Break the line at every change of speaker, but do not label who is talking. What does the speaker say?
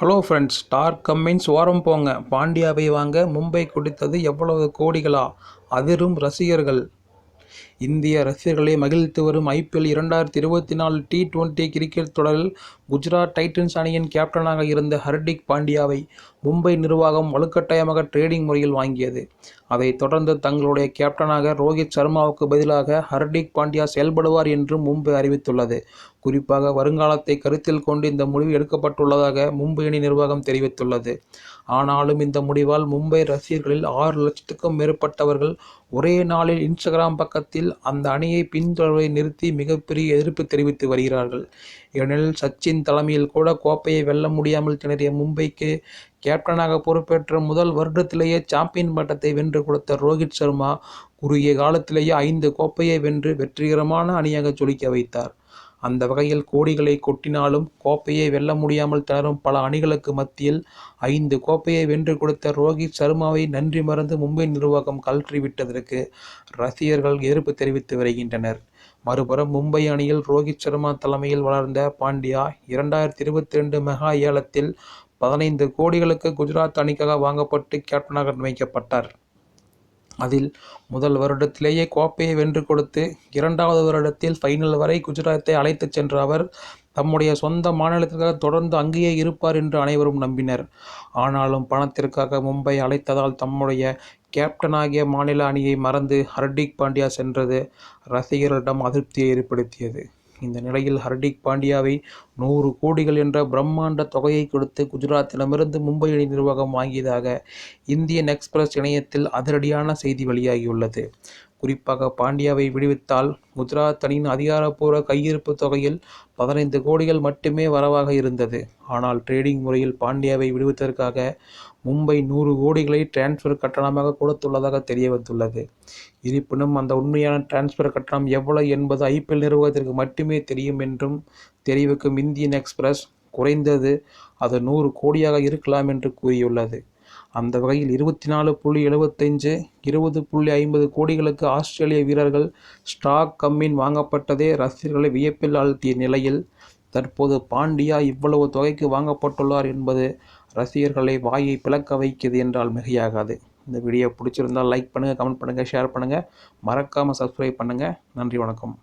Hello friends star Cummins ஓரம் போங்க. பாண்டியாவை வாங்க மும்பை குடித்தது எவ்வளவு கோடிகளா? அதிரும் ரசிகர்கள். இந்திய ரசிகர்களை மகிழ்த்து வரும் ஐபிஎல் இரண்டாயிரத்தி இருபத்தி நாலு டி டுவெண்ட்டி கிரிக்கெட் தொடரில் குஜராத் டைட்டன்ஸ் அணியின் கேப்டனாக இருந்த ஹர்திக் பாண்டியாவை மும்பை நிர்வாகம் வலுக்கட்டாயமாக ட்ரேடிங் முறையில் வாங்கியது. அதைத் தொடர்ந்து தங்களுடைய கேப்டனாக ரோஹித் சர்மாவுக்கு பதிலாக ஹர்திக் பாண்டியா செயல்படுவார் என்றும் மும்பை அறிவித்துள்ளது. குறிப்பாக வருங்காலத்தை கருத்தில் கொண்டு இந்த முடிவு எடுக்கப்பட்டுள்ளதாக மும்பை அணி நிர்வாகம் தெரிவித்துள்ளது. ஆனாலும் இந்த முடிவால் மும்பை ரசிகர்களில் ஆறு லட்சத்துக்கும் மேற்பட்டவர்கள் ஒரே நாளில் இன்ஸ்டாகிராம் பக்கத்தில் அந்த அணியை பின்தொடர்வை நிறுத்தி மிகப்பெரிய எதிர்ப்பு தெரிவித்து வருகிறார்கள். ஏனெனில் சச்சின் தலைமையில் கூட கோப்பையை வெல்ல முடியாமல் திணறிய மும்பைக்கு கேப்டனாக பொறுப்பேற்ற முதல் வருடத்திலேயே சாம்பியன் பட்டத்தை வென்று கொடுத்த ரோஹித் சர்மா குறுகிய காலத்திலேயே ஐந்து கோப்பையை வென்று வெற்றிகரமான அணியாக ஜொலிக்க வைத்தார். அந்த வகையில் கோடிகளை கொட்டினாலும் கோப்பையை வெல்ல முடியாமல் திணறும் பல அணிகளுக்கு மத்தியில் ஐந்து கோப்பையை வென்று கொடுத்த ரோஹித் சர்மாவை நன்றி மறந்து மும்பை நிர்வாகம் கழற்றிவிட்டதற்கு ரசிகர்கள் எதிர்ப்பு தெரிவித்து வருகின்றனர். மறுபுறம் மும்பை அணியில் ரோஹித் சர்மா தலைமையில் வளர்ந்த பாண்டியா இரண்டாயிரத்தி இருபத்தி ரெண்டு மெகா ஏலத்தில் பதினைந்து கோடிகளுக்கு குஜராத் அணிக்காக வாங்கப்பட்டு கேப்டனாக நியமிக்கப்பட்டார். அதில் முதல் வருடத்திலேயே கோப்பையை வென்று கொடுத்து இரண்டாவது வருடத்தில் ஃபைனல் வரை குஜராத்தை அழைத்துச் சென்ற அவர் தம்முடைய சொந்த மாநிலத்திற்காக தொடர்ந்து அங்கேயே இருப்பார் என்று அனைவரும் நம்பினர். ஆனாலும் பணத்திற்காக மும்பை அழைத்ததால் தம்முடைய கேப்டனாகிய மாநில அணியை மறந்து ஹர்திக் பாண்டியா சென்றது ரசிகர்களிடம் அதிருப்தியை ஏற்படுத்தியது. இந்த நிலையில் ஹர்திக் பாண்டியாவை நூறு கோடிகள் என்ற பிரம்மாண்ட தொகையை கொடுத்து குஜராத்திடமிருந்து மும்பை அணி நிர்வாகம் வாங்கியதாக இந்தியன் எக்ஸ்பிரஸ் இணையத்தில் அதிரடியான செய்தி வெளியாகியுள்ளது. குறிப்பாக பாண்டியாவை விடுவித்தால் முத்ராத்தனின் அதிகாரப்பூர்வ கையிருப்பு தொகையில் பதினைந்து கோடிகள் மட்டுமே வரவாக இருந்தது. ஆனால் ட்ரேடிங் முறையில் பாண்டியாவை விடுவித்ததற்காக மும்பை நூறு கோடிகளை டிரான்ஸ்ஃபர் கட்டணமாக கொடுத்துள்ளதாக தெரிய வந்துள்ளது இருப்பினும் அந்த உண்மையான டிரான்ஸ்ஃபர் கட்டணம் எவ்வளவு என்பது ஐபிஎல் நிர்வாகத்திற்கு மட்டுமே தெரியும் என்றும் தெரிவிக்கும் இந்தியன் எக்ஸ்பிரஸ் குறைந்தது அது நூறு கோடியாக இருக்கலாம் என்று கூறியுள்ளது. அந்த வகையில் இருபத்தி நாலு புள்ளி எழுபத்தஞ்சு இருபது புள்ளி ஐம்பது கோடிகளுக்கு ஆஸ்திரேலிய வீரர்கள் ஸ்டாக் கம்மின் வாங்கப்பட்டதே ரசிகர்களை வியப்பில் ஆழ்த்திய நிலையில் தற்போது பாண்டியா இவ்வளவு தொகைக்கு வாங்கப்பட்டுள்ளார் என்பது ரசிகர்களை வாயை பிளக்க வைக்கிறது என்றால் மிகையாகாது. இந்த வீடியோ பிடிச்சிருந்தால் லைக் பண்ணுங்கள் கமெண்ட் பண்ணுங்கள் ஷேர் பண்ணுங்கள் மறக்காமல் சப்ஸ்கிரைப் பண்ணுங்கள் நன்றி வணக்கம்.